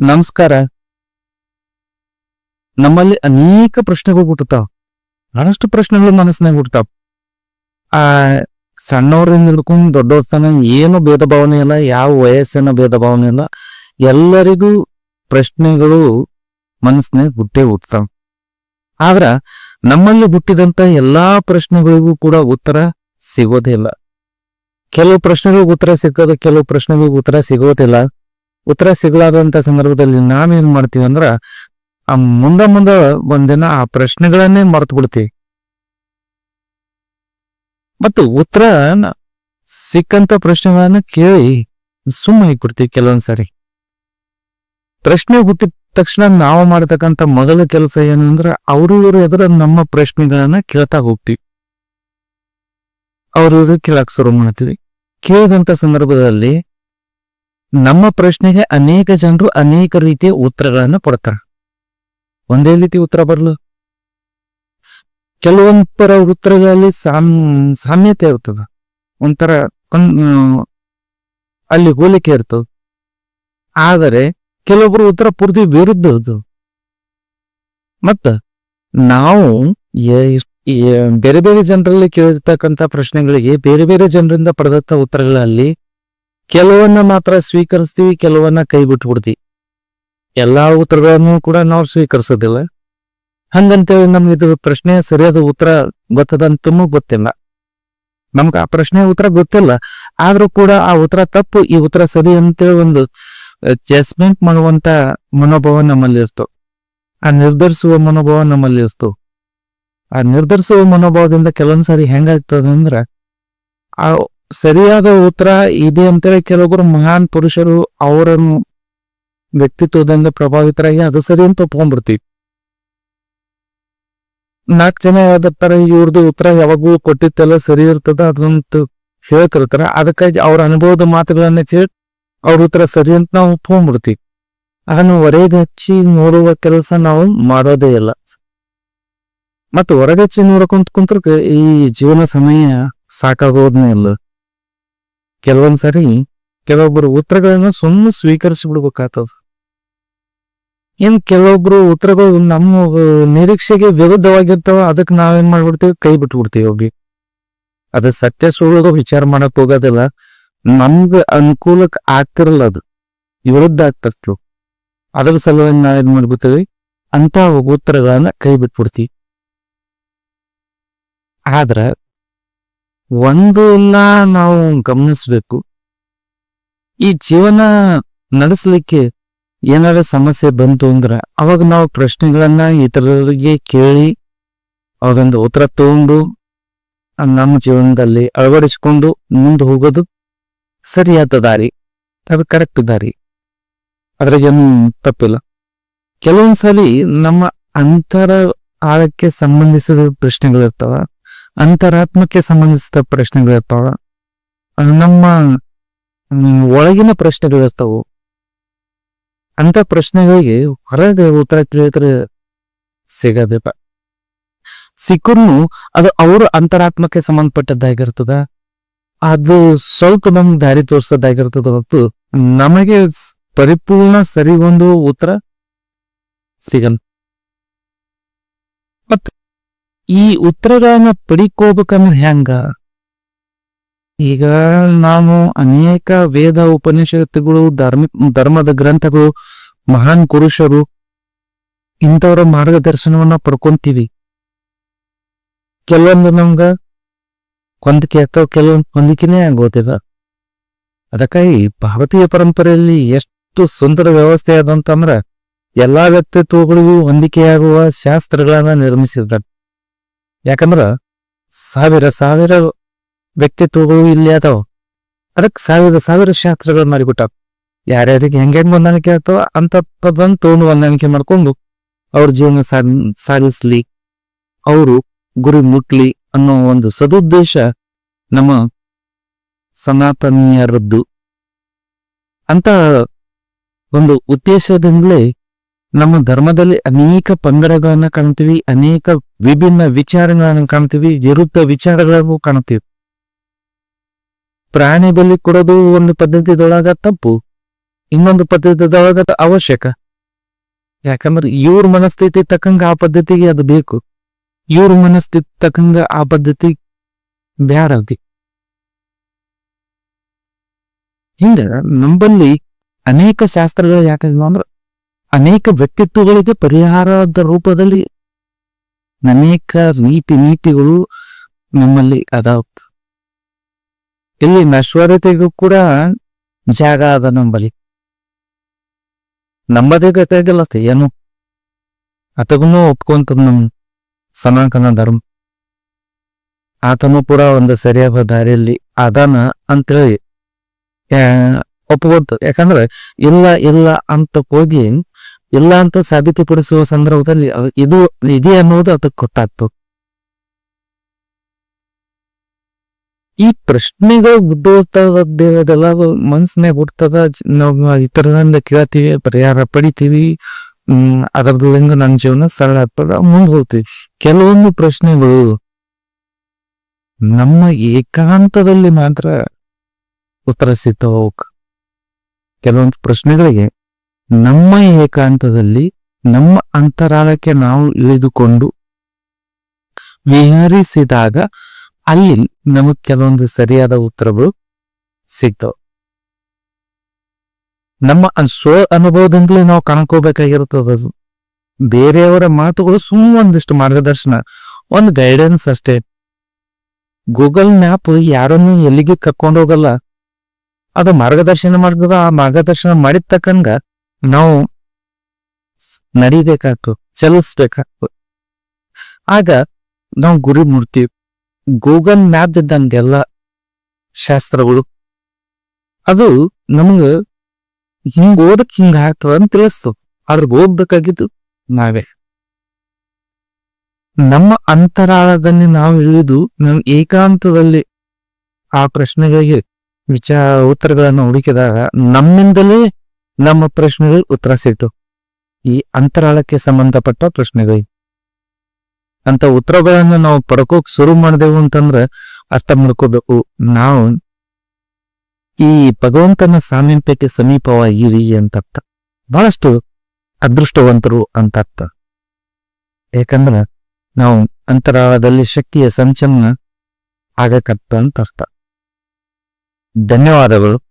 ನಮಸ್ಕಾರ. ನಮ್ಮಲ್ಲಿ ಅನೇಕ ಪ್ರಶ್ನೆಗಳು ಹುಟ್ಟುತ್ತಾವ. ಬಹಳಷ್ಟು ಪ್ರಶ್ನೆಗಳು ಮನಸ್ಸಿನಾಗ ಹುಟ್ಟುತ್ತಾವ. ಆ, ಸಣ್ಣವರಿಂದ ಹಿಡ್ಕೊಂಡು ದೊಡ್ಡವ್ರ ತನ ಏನು ಭೇದ ಭಾವನೆ ಇಲ್ಲ, ಯಾವ ವಯಸ್ಸಿನ ಭೇದ ಭಾವನೆ ಇಲ್ಲ. ಎಲ್ಲರಿಗೂ ಪ್ರಶ್ನೆಗಳು ಮನಸ್ಸಿನಾಗ ಹುಟ್ಟೇ ಹುಟ್ಟತಾವ ಆದ್ರ, ನಮ್ಮಲ್ಲಿ ಹುಟ್ಟಿದಂತ ಎಲ್ಲಾ ಪ್ರಶ್ನೆಗಳಿಗೂ ಕೂಡ ಉತ್ತರ ಸಿಗೋದೇ ಇಲ್ಲ. ಕೆಲವು ಪ್ರಶ್ನೆಗಳಿಗೆ ಉತ್ತರ ಸಿಕ್ಕದ ಕೆಲವು ಪ್ರಶ್ನೆಗಳಿಗೆ ಉತ್ತರ ಸಿಗೋದಿಲ್ಲ. ಉತ್ತರ ಸಿಗಲಾದಂತ ಸಂದರ್ಭದಲ್ಲಿ ನಾವೇನ್ ಮಾಡ್ತೀವಿ ಅಂದ್ರ, ಆ ಮುಂದ ಮುಂದ ಒಂದಿನ ಆ ಪ್ರಶ್ನೆಗಳನ್ನೇ ಮರ್ತು ಬಿಡ್ತೀವಿ ಮತ್ತು ಉತ್ತರ ಸಿಕ್ಕಂತ ಪ್ರಶ್ನೆಗಳನ್ನ ಕೇಳಿ ಸುಮ್ಮನೆ ಕೊಡ್ತೀವಿ ಕೆಲವೊಂದ್ಸರಿ ಪ್ರಶ್ನೆ ಹುಟ್ಟಿದ ತಕ್ಷಣ ನಾವು ಮಾಡತಕ್ಕಂತ ಮೊದಲ ಕೆಲಸ ಏನಂದ್ರ ಅವರು ಇವರು ಎದುರ ನಮ್ಮ ಪ್ರಶ್ನೆಗಳನ್ನ ಕೇಳ್ತಾ ಹೋಗ್ತೀವಿ. ಅವ್ರ ಇವ್ರು ಕೇಳಕ್ ಶುರು ಮಾಡ್ತೀವಿ. ಕೇಳಿದಂತ ಸಂದರ್ಭದಲ್ಲಿ ನಮ್ಮ ಪ್ರಶ್ನೆಗೆ ಅನೇಕ ಜನರು ಅನೇಕ ರೀತಿಯ ಉತ್ತರಗಳನ್ನು ಕೊಡ್ತಾರೆ. ಒಂದೇ ರೀತಿ ಉತ್ತರ ಬರಲು? ಕೆಲವೊಂದರ ಉತ್ತರಗಳಲ್ಲಿ ಸಾಮ್, ಸಾಮ್ಯತೆ ಇರ್ತದ. ಒಂಥರ ಅಲ್ಲಿ ಹೋಲಿಕೆ ಇರ್ತದ. ಆದರೆ ಕೆಲವೊಬ್ಬರು ಉತ್ತರ ಪೂರ್ತಿ ವಿರುದ್ಧ ಮತ್ತ ನಾವು ಬೇರೆ ಬೇರೆ ಜನರಲ್ಲಿ ಕೇಳಿರ್ತಕ್ಕಂಥ ಪ್ರಶ್ನೆಗಳಿಗೆ ಬೇರೆ ಬೇರೆ ಜನರಿಂದ ಪಡೆದಂತ ಉತ್ತರಗಳಲ್ಲಿ ಕೆಲವನ್ನ ಮಾತ್ರ ಸ್ವೀಕರಿಸ್ತೀವಿ, ಕೆಲವನ್ನ ಕೈ ಬಿಟ್ಟು ಬಿಡ್ತೀವಿ. ಎಲ್ಲಾ ಉತ್ತರಗಳನ್ನು ಕೂಡ ನಾವು ಸ್ವೀಕರಿಸೋದಿಲ್ಲ. ಹಂಗಂತೇಳಿ ನಮ್ಗೆ ಇದು ಪ್ರಶ್ನೆ ಸರಿಯಾದ ಉತ್ತರ ಗೊತ್ತದಂತೂ ಗೊತ್ತಿಲ್ಲ. ನಮ್ಗೆ ಆ ಪ್ರಶ್ನೆ ಉತ್ತರ ಗೊತ್ತಿಲ್ಲ. ಆದ್ರೂ ಕೂಡ ಆ ಉತ್ತರ ತಪ್ಪು, ಈ ಉತ್ತರ ಸರಿ ಅಂತೇಳಿ ಒಂದು ಜಸ್ಮೆಂಟ್ ಮಾಡುವಂತ ಮನೋಭಾವ ನಮ್ಮಲ್ಲಿ ಇರ್ತು. ಆ ನಿರ್ಧರಿಸುವ ಮನೋಭಾವ ನಮ್ಮಲ್ಲಿ ಇರ್ತು. ಆ ನಿರ್ಧರಿಸುವ ಮನೋಭಾವದಿಂದ ಕೆಲವೊಂದ್ಸರಿ ಹೆಂಗಾಗ್ತದೆ ಅಂದ್ರೆ ಆ ಸರಿಯಾದ ಉತ್ತರ ಇದೆ ಅಂತೇಳಿ ಕೆಲವೊಬ್ರು ಮಹಾನ್ ಪುರುಷರು ಅವರ ವ್ಯಕ್ತಿತ್ವದಿಂದ ಪ್ರಭಾವಿತರಾಗಿ ಅದು ಸರಿ ಅಂತ ಒಪ್ಕೊಂಡ್ಬಿಡ್ತೀವಿ. ನಾಲ್ಕು ಜನ ಯಾವ್ದಾರ ಇವ್ರದ್ದು ಉತ್ತರ ಯಾವಾಗೂ ಕೊಟ್ಟಿತ್ತಲ್ಲ ಸರಿ ಇರ್ತದ ಅದಂತ ಹೇಳ್ತಿರ್ತಾರ. ಅದಕ್ಕಾಗಿ ಅವ್ರ ಅನುಭವದ ಮಾತುಗಳನ್ನ ಕೇಳಿ ಅವ್ರ ಉತ್ತರ ಸರಿ ಅಂತ ನಾವು ಒಪ್ಕೊಂಡ್ಬಿಡ್ತೀವಿ. ಅದನ್ನು ಹೊರಗೆ ಹಚ್ಚಿ ನೋಡುವ ಕೆಲಸ ನಾವು ಮಾಡೋದೇ ಇಲ್ಲ. ಮತ್ತು ಹೊರಗಚ್ಚಿ ನೋಡಕೊಂತ ಕುಂತ್ರ ಈ ಜೀವನ ಸಮಯ ಸಾಕಾಗೋದನ್ನೇ ಇಲ್ಲ. ಕೆಲವೊಂದ್ ಸರಿ ಕೆಲವೊಬ್ಬರು ಉತ್ತರಗಳನ್ನ ಸುಮ್ಮನೆ ಸ್ವೀಕರಿಸಿ ಬಿಡ್ಬೇಕಾಗ್ತದ ಇನ್ ಕೆಲವೊಬ್ರು ಉತ್ತರಗಳು ನಮ್ಮ ನಿರೀಕ್ಷೆಗೆ ವಿರುದ್ಧವಾಗಿರ್ತಾವ, ಅದಕ್ಕೆ ನಾವೇನ್ ಮಾಡ್ಬಿಡ್ತೀವಿ? ಕೈ ಬಿಟ್ಟು ಬಿಡ್ತೀವಿ ಹೋಗಿ. ಅದ ಸತ್ಯ ಸುಳ್ಳು ವಿಚಾರ ಮಾಡಕ್ ಹೋಗೋದಿಲ್ಲ. ನಮ್ಗ ಅನುಕೂಲಕ್ಕೆ ಆಗ್ತಿರಲ್ಲ ಅದು. ವಿರುದ್ಧ ಆಗ್ತತ್ತು ಅದ್ರ ಸಲುವಾಗಿ ನಾವೇನ್ ಮಾಡ್ಬಿಡ್ತೀವಿ? ಅಂತ ಉತ್ತರಗಳನ್ನ ಕೈ ಬಿಟ್ಬಿಡ್ತೀವಿ. ಆದ್ರ ಒಂದು ನಾವು ಗಮನಿಸ್ಬೇಕು. ಈ ಜೀವನ ನಡೆಸಲಿಕ್ಕೆ ಏನಾರ ಸಮಸ್ಯೆ ಬಂತು ಅಂದ್ರೆ ಅವಾಗ ನಾವು ಪ್ರಶ್ನೆಗಳನ್ನ ಇತರರಿಗೆ ಕೇಳಿ ಅವರಿಂದ ಉತ್ತರ ತಗೊಂಡು ನಮ್ಮ ಜೀವನದಲ್ಲಿ ಅಳವಡಿಸಿಕೊಂಡು ಮುಂದೆ ಹೋಗೋದು ಸರಿಯಾದ ದಾರಿ, ಅದು ಕರೆಕ್ಟ್ ದಾರಿ. ಅದ್ರಾಗೇನು ತಪ್ಪಿಲ್ಲ. ಕೆಲವೊಂದ್ಸಲಿ ನಮ್ಮ ಅಂತರ ಆಳಕ್ಕೆ ಸಂಬಂಧಿಸಿದ ಪ್ರಶ್ನೆಗಳಿರ್ತಾವ. ಅಂತರಾತ್ಮಕ್ಕೆ ಸಂಬಂಧಿಸಿದ ಪ್ರಶ್ನೆಗಳಿರ್ತಾವ ನಮ್ಮ ಒಳಗಿನ ಪ್ರಶ್ನೆಗಳಿರ್ತಾವು ಅಂತ ಪ್ರಶ್ನೆಗಳಿಗೆ ಹೊರಗೆ ಉತ್ತರ ಕೇಳಿದ್ರೆ ಸಿಗೋದಿಲ್ಲ. ಸಿಕ್ಕೂ ಅದು ಅವರ ಅಂತರಾತ್ಮಕ್ಕೆ ಸಂಬಂಧಪಟ್ಟದ್ದಾಗಿರ್ತದ. ಅದು ಸ್ವಲ್ಪ ನಮ್ಗೆ ದಾರಿ ತೋರಿಸೋದಾಗಿರ್ತದ ಹೊತ್ತು ನಮಗೆ ಪರಿಪೂರ್ಣ ಸರಿ ಒಂದು ಉತ್ತರ ಸಿಗಲ್ಲ. ಈ ಉತ್ತರಗಳನ್ನ ಪಡಿಕೋಬೇಕಂದ್ರೆ ಹೆಂಗ? ಈಗ ನಾವು ಅನೇಕ ವೇದ ಉಪನಿಷತ್ತುಗಳು, ಧರ್ಮ, ಧರ್ಮದ ಗ್ರಂಥಗಳು, ಮಹಾನ್ ಪುರುಷರು ಇಂಥವರ ಮಾರ್ಗದರ್ಶನವನ್ನ ಪಡ್ಕೊಂತೀವಿ. ಕೆಲವೊಂದು ನಮ್ಗ ಹೊಂದಿಕೆ ಆಗ್ತಾವ, ಕೆಲವೊಂದು ಹೊಂದಿಕೆನೇ ಆಗೋದಿಲ್ಲ. ಅದಕ್ಕಾಗಿ ಭಾರತೀಯ ಪರಂಪರೆಯಲ್ಲಿ ಎಷ್ಟು ಸುಂದರ ವ್ಯವಸ್ಥೆ ಆದಂತಂದ್ರೆ ಎಲ್ಲಾ ವ್ಯಕ್ತಿತ್ವಗಳಿಗೂ ಹೊಂದಿಕೆಯಾಗುವ ಶಾಸ್ತ್ರಗಳನ್ನ ನಿರ್ಮಿಸಿದ್ದಾರೆ. ಯಾಕಂದ್ರ ಸಾವಿರ ಸಾವಿರ ವ್ಯಕ್ತಿತ್ವಗಳು ಇಲ್ಲಿ ಅದಾವ. ಅದಕ್ಕೆ ಸಾವಿರ ಸಾವಿರ ಶಾಸ್ತ್ರಗಳು ಮಾಡಿಬಿಟ್ಟಾವ ಯಾರ್ಯಾರಿಗೆ ಹೆಂಗೆ ಹೊಂದಾಣಿಕೆ ಆಗ್ತಾವ ಅಂತ ತಗೊಂಡು ಹೊಂದಾಣಿಕೆ ಮಾಡ್ಕೊಂಡು ಅವ್ರ ಜೀವನ ಸಾಧಿಸ್ಲಿ. ಅವರು ಗುರಿ ಮುಟ್ಲಿ ಅನ್ನೋ ಒಂದು ಸದುದ್ದೇಶ ನಮ್ಮ ಸನಾತನೀಯರದ್ದು. ಅಂತ ಒಂದು ಉದ್ದೇಶದಿಂದಲೇ ನಮ್ಮ ಧರ್ಮದಲ್ಲಿ ಅನೇಕ ಪಂಗಡಗಳನ್ನ ಕಾಣ್ತೀವಿ, ಅನೇಕ ವಿಭಿನ್ನ ವಿಚಾರಗಳನ್ನ ಕಾಣ್ತೀವಿ, ವಿರುದ್ಧ ವಿಚಾರಗಳನ್ನು ಕಾಣ್ತೀವಿ. ಪ್ರಾಣಿ ಬಲಿ ಕೊಡೋದು ಒಂದು ಪದ್ಧತಿದೊಳಗ ತಪ್ಪು, ಇನ್ನೊಂದು ಪದ್ಧತಿದೊಳಗ ಅವಶ್ಯಕ. ಯಾಕಂದ್ರೆ ಇವ್ರ ಮನಸ್ಥಿತಿ ತಕ್ಕಂಗ ಆ ಪದ್ಧತಿಗೆ ಅದು ಬೇಕು. ಇವ್ರ ಮನಸ್ಥಿತಿ ತಕ್ಕಂಗ ಆ ಪದ್ಧತಿ ಬ್ಯಾಡಿ ಹಿಂಗ ನಂಬಲ್ಲಿ ಅನೇಕ ಶಾಸ್ತ್ರಗಳು ಯಾಕಂದ್ರೆ ಅನೇಕ ವ್ಯಕ್ತಿತ್ವಗಳಿಗೆ ಪರಿಹಾರದ ರೂಪದಲ್ಲಿ ಅನೇಕ ನೀತಿ ನೀತಿಗಳು ನಮ್ಮಲ್ಲಿ ಅದಾವ. ಇಲ್ಲಿ ನಶ್ವರತೆಗೂ ಕೂಡ ಜಾಗ ಅದ ನಂಬಲ್ಲಿ ನಂಬದೇ ಅಷ್ಟೇ, ಏನು? ಅತಗೂ ಒಪ್ಕೊಂತ ನಮ್ ಸನಾತನ ಧರ್ಮ. ಆತನು ಕೂಡ ಒಂದು ಸರಿಯಾದ ದಾರಿಯಲ್ಲಿ ಅದಾನ ಅಂತೇಳಿ ಒಪ್ಕೊಂತ ಯಾಕಂದ್ರೆ ಇಲ್ಲ ಇಲ್ಲ ಅಂತ ಹೋಗಿ ಇಲ್ಲ ಅಂತ ಸಾಬೀತುಪಡಿಸುವ ಸಂದರ್ಭದಲ್ಲಿ ಇದು ಇದೆ ಅನ್ನೋದು ಅದಕ್ಕೆ ಗೊತ್ತಾಗ್ತದೆ ಈ ಪ್ರಶ್ನೆಗಳು ಬಿಟ್ಟೋಗ್ತದೆಲ್ಲ ಮನ್ಸನ್ಯಾಗ ಹುಡ್ತದ ನಾವು ಈ ಇತರರಿಂದ ಕೇಳ್ತೀವಿ, ಪರಿಹಾರ ಪಡಿತೀವಿ. ಹ್ಮ್ ಅದರದಿಂದ ನನ್ನ ಜೀವನ ಸರಳ ಮುಂದೆ ಹೋಗ್ತೀವಿ. ಕೆಲವೊಂದು ಪ್ರಶ್ನೆಗಳು ನಮ್ಮ ಏಕಾಂತದಲ್ಲಿ ಮಾತ್ರ ಉತ್ತರ ಸಿಗ್ತಾವ ಕೆಲವೊಂದು ಪ್ರಶ್ನೆಗಳಿಗೆ ನಮ್ಮ ಏಕಾಂತದಲ್ಲಿ, ನಮ್ಮ ಅಂತರಾಳಕ್ಕೆ ನಾವು ಇಳಿದುಕೊಂಡು ವಿಹರಿಸಿದಾಗ ಅಲ್ಲಿ ನಮಗೆ ಕೆಲವೊಂದು ಸರಿಯಾದ ಉತ್ತರಗಳು ಸಿಗ್ತವೆ. ನಮ್ಮ ಸ್ವ ಅನುಭವದಿಂದಲೇ ನಾವು ಕಾಣ್ಕೋಬೇಕಾಗಿರುತ್ತದ ಬೇರೆಯವರ ಮಾತುಗಳು ಸುಮ್ಮ ಒಂದಿಷ್ಟು ಮಾರ್ಗದರ್ಶನ, ಒಂದು ಗೈಡೆನ್ಸ್ ಅಷ್ಟೇ. ಗೂಗಲ್ ಮ್ಯಾಪ್ ಯಾರನ್ನು ಎಲ್ಲಿಗೆ ಕರ್ಕೊಂಡು ಹೋಗಲ್ಲ? ಅದು ಮಾರ್ಗದರ್ಶನ ಮಾಡ್ತದ ಆ ಮಾರ್ಗದರ್ಶನ ಮಾಡಿದ ತಕ್ಕಂಗ ನಾವು ನಡಿಬೇಕಾಗ್ತು ಚಲಿಸ್ಬೇಕಾಗ್ತು ಆಗ ನಾವು ಗುರಿ ಮುಡ್ತೀವಿ. ಗೂಗಲ್ ಮ್ಯಾಪ್ ಇದ್ದಂಗೆಲ್ಲ ಶಾಸ್ತ್ರಗಳು, ಅದು ನಮ್ಗ ಹಿಂಗ್ ಓದಕ್ ಹಿಂಗ ಆಗ್ತದ ಅಂತ ತಿಳಿಸ್ತು ಆದ್ರೆ ಓದ್ಬೇಕಾಗಿದ್ದು ನಾವೇ. ನಮ್ಮ ಅಂತರಾಳದಲ್ಲಿ ನಾವು ಇಳಿದು ನಾವು ಏಕಾಂತದಲ್ಲಿ ಆ ಪ್ರಶ್ನೆಗಳಿಗೆ ವಿಚಾರ, ಉತ್ತರಗಳನ್ನು ಹುಡುಕಿದಾಗ ನಮ್ಮಿಂದಲೇ ನಮ್ಮ ಪ್ರಶ್ನೆಗಳಿಗೆ ಉತ್ತರ ಸಿಟ್ಟು. ಈ ಅಂತರಾಳಕ್ಕೆ ಸಂಬಂಧಪಟ್ಟ ಪ್ರಶ್ನೆಗಳು. ಅಂತ ಉತ್ತರಗಳನ್ನು ನಾವು ಪಡ್ಕೋಕ್ ಶುರು ಮಾಡಿದೆವು ಅಂತಂದ್ರೆ ಅರ್ಥ ಮಾಡ್ಕೋಬೇಕು. ನಾವು ಈ ಭಗವಂತನ ಸಾಮೀಪ್ಯಕ್ಕೆ ಸಮೀಪವಾಗಿರಿ ಅಂತ ಅರ್ಥ ಬಹಳಷ್ಟು ಅದೃಷ್ಟವಂತರು ಅಂತ ಅರ್ಥ ಯಾಕಂದ್ರೆ ನಾವು ಅಂತರಾಳದಲ್ಲಿ ಶಕ್ತಿಯ ಸಂಚಲನ ಆಗಕತ್ತ ಅಂತ ಅರ್ಥ ಧನ್ಯವಾದಗಳು.